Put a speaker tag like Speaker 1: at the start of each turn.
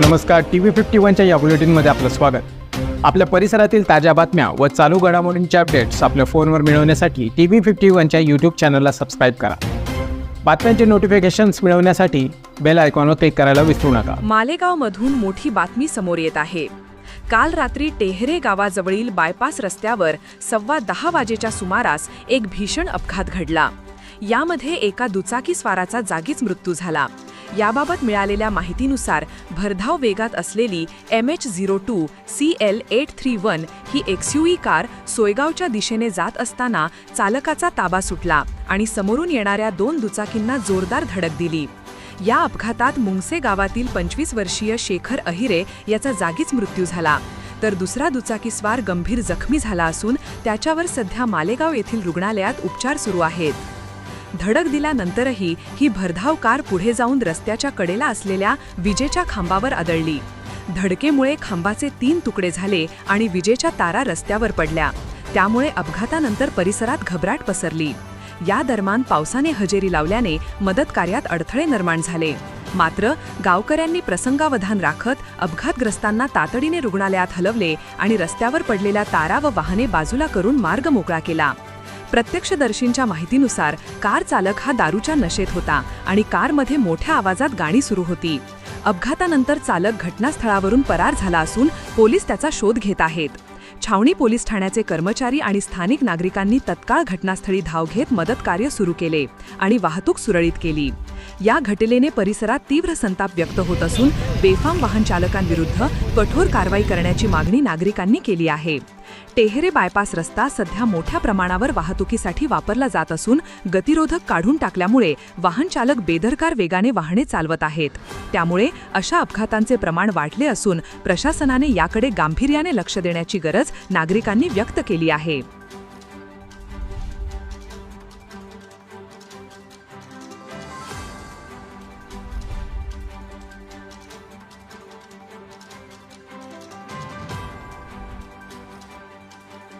Speaker 1: नमस्कार T V fifty वनच्या या बुलेटिनमध्ये आपलं स्वागत. आपल्या परिसरातील ताज्या बातम्या व चालू घडामोडींचे अपडेट्स आपल्या फोनवर मिळवण्यासाठी टी व्ही फिफ्टी वनच्या यूट्यूब चॅनलला सबस्क्राईब करा. बातम्यांचे नोटिफिकेशन्स मिळवण्यासाठी बेल आयकॉनवर क्लिक करायला विसरू नका.
Speaker 2: मालेगावमधून मोठी बातमी समोर येत आहे. काल रात्री टेहरे गावाजवळील बायपास रस्त्यावर सव्वा दहा वाजेच्या सुमारास एक भीषण अपघात घडला. यामध्ये एका दुचाकी स्वाराचा जागीच मृत्यू झाला. याबाबत मिळालेल्या माहितीनुसार भरधाव वेगात असलेली M H zero two C L eight three one ही एक्सयूई कार सोयगावच्या दिशेने जात असताना चालकाचा ताबा सुटला आणि समोरून येणाऱ्या दोन दुचाकींना जोरदार धडक दिली. या अपघातात मुंगसे गावातील पंचवीस वर्षीय शेखर अहिरे याचा जागीच मृत्यू झाला. तर दुसरा दुचाकीस्वार गंभीर जखमी झाला असून त्याच्यावर सध्या मालेगाव येथील रुग्णालयात उपचार सुरू आहेत. धडक दिल्यानंतरही ही भरधाव कार पुढे जाऊन रस्त्याच्या कडेला असलेल्या विजेच्या खांबावर आदळली. धडकेमुळे खांबाचे तीन तुकडे झाले आणि विजेच्या तारा रस्त्यावर पडल्या. त्यामुळे अपघातानंतर परिसरात घबराट पसरली. या दरम्यान पावसाने हजेरी लावल्याने मदत कार्यात अडथळे निर्माण झाले. मात्र गावकऱ्यांनी प्रसंगावधान राखत अपघातग्रस्तांना तातडीने रुग्णालयात हलवले आणि रस्त्यावर पडलेल्या तारा व वाहने बाजूला करून मार्ग मोकळा केला. प्रत्यक्षदर्शींच्या माहितीनुसार कार चालक हा दारूच्या नशेत होता आणि कारमध्ये मोठ्या आवाजात गाणी सुरू होती. अपघातानंतर चालक घटनास्थळावरून परार झाला असून पोलीस त्याचा शोध घेत आहेत. छावणी पोलीस ठाण्याचे कर्मचारी आणि स्थानिक नागरिकांनी तत्काळ घटनास्थळी धाव घेत मदतकार्य सुरू केले आणि वाहतूक सुरळीत केली. या घटनेने परिसरात तीव्र संताप व्यक्त होत असून बेफाम वाहन चालकांविरुद्ध कठोर कारवाई करण्याची मागणी नागरिकांनी केली आहे. टेहरे बायपास रस्ता सध्या मोठ्या प्रमाणावर वाहतुकीसाठी वापरला जात असून गतिरोधक काढून टाकल्यामुळे वाहन चालक बेदरकार वेगाने वाहने चालवत आहेत. त्यामुळे अशा अपघातांचे प्रमाण वाढले असून प्रशासनाने याकडे गांभीर्याने लक्ष देण्याची गरज नागरिकांनी व्यक्त केली आहे.